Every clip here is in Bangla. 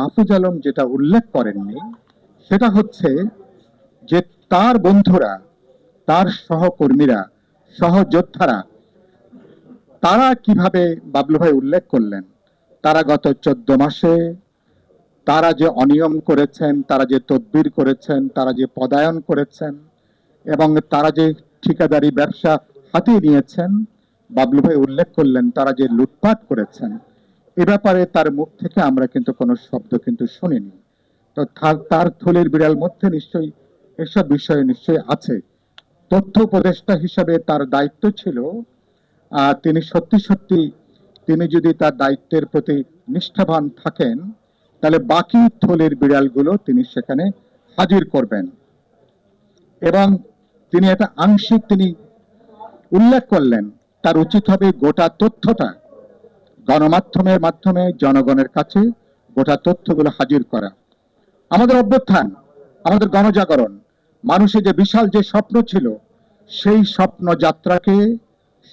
মাহফুজ আলম যেটা উল্লেখ করেননি, সেটা হচ্ছে যে তার বন্ধুরা, তার সহকর্মীরা, সহযোদ্ধারা, তারা কীভাবে বাবলু ভাই উল্লেখ করলেন? তারা গত চোদ্দ মাসে তারা যে অনিয়ম করেছেন, তারা যে তদবির করেছেন, তারা যে পদায়ন করেছেন, এবং তারা যে ঠিকাদারি ব্যবসা হাতিয়ে নিয়েছেন, বাবলু ভাই উল্লেখ করলেন, তারা যে লুটপাট করেছেন এ ব্যাপারে তার মুখ থেকে আমরা কিন্তু কোনো শব্দ কিন্তু শুনিনি। তো তার- থলির বিড়াল মধ্যে নিশ্চয়ই এসব বিষয়ে নিশ্চয়ই আছে। তথ্য উপদেষ্টা হিসাবে তার দায়িত্ব ছিল তিনি সত্যি সত্যি তিনি যদি তার দায়িত্বের প্রতি নিষ্ঠাবান থাকেন, তাহলে বাকি থলের বিড়ালগুলো তিনি সেখানে হাজির করবেন। এবং তিনি এটা আংশিক তিনি উল্লেখ করলেন, তার উচিত হবে গোটা তথ্যটা। গণমাধ্যমের মাধ্যমে জনগণের কাছে গোটা তথ্যগুলো হাজির করা। আমাদের অভ্যুত্থান, আমাদের গণজাগরণ মানুষের যে বিশাল যে স্বপ্ন ছিল, সেই স্বপ্ন যাত্রাকে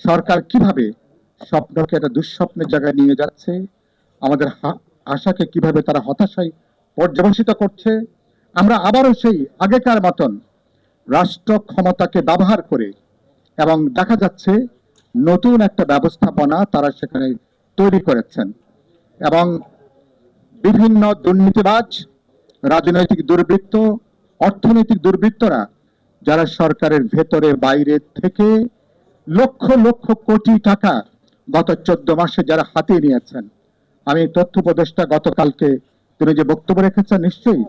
সরকার কীভাবে স্বপ্নকে একটা দুঃস্বপ্নের জায়গায় নিয়ে যাচ্ছে, আমাদের আশাকে কীভাবে তারা হতাশায় পর্যবসিত করছে, আমরা আবারও সেই আগেকার মতন রাষ্ট্র ক্ষমতাকে ব্যবহার করে এবং দেখা যাচ্ছে নতুন একটা ব্যবস্থাপনা তারা সেখানে তৈরি করেছেন এবং বিভিন্ন দুর্নীতিবাজ, রাজনৈতিক দুর্বৃত্ত, অর্থনৈতিক দুর্বৃত্তরা, যারা সরকারের ভেতরে বাইরে থেকে লক্ষ লক্ষ কোটি টাকা গত চোদ্দ মাসে যারা হাতিয়ে নিয়েছেন, আমি তথ্য উপদেষ্টা গতকালকে তিনি যে বক্তব্য রেখেছেন নিশ্চয়ই,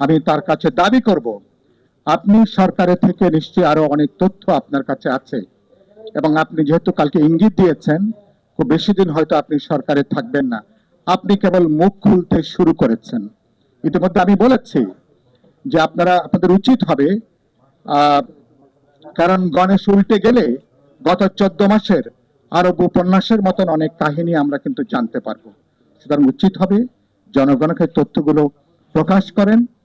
আমি তার কাছে দাবি করব, আপনি সরকারের থেকে নিশ্চয়ই আরও অনেক তথ্য আপনার কাছে আছে এবং আপনি যেহেতু কালকে ইঙ্গিত দিয়েছেন খুব বেশি দিন হয়তো আপনি সরকারে থাকবেন না। আপনি কেবল মুখ খুলতে শুরু করেছেন। ইতিমধ্যে আমি বলেছি যে আপনারা, আপনাদের উচিত হবে কারণ গণেশ উল্টে গেলে গত চোদ্দ মাসের আরব উপন্যাসের মতন অনেক কাহিনী আমরা কিন্তু জানতে পারব। সুতরাং উচিত হবে জনগণকে তথ্যগুলো প্রকাশ করেন